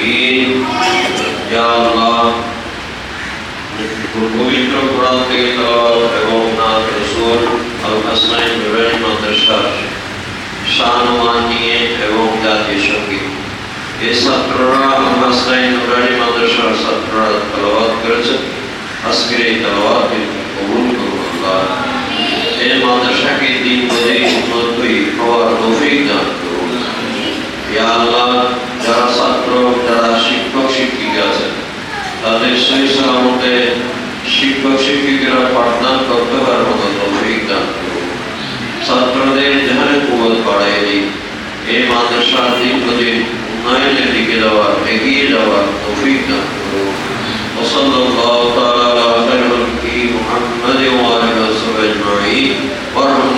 আমিন ইয়া আল্লাহ। পবিত্র কোরআন থেকে তেলাওয়াত এবং নাত রসুল আল হাসনাইন নুরানি মাদ্রাসার শাহনুমান নিয়ে এবং জাতীয় মাদ্রাসাকে দিন সেই সালামতে শিক্ষক শিক্ষিকারা পাঠদান করতে পারার মতো তৌফিক দান ছাত্রদের যেখানে কুবত বাড়াই দিই এই মাদ্রাসার দিনপ্রদিন উন্নয়নের দিকে যাওয়া এগিয়ে যাওয়া তৌফিক দান করুন وصلى الله تعالى على خير محمد وعلى اله وصحبه اجمعين وارحم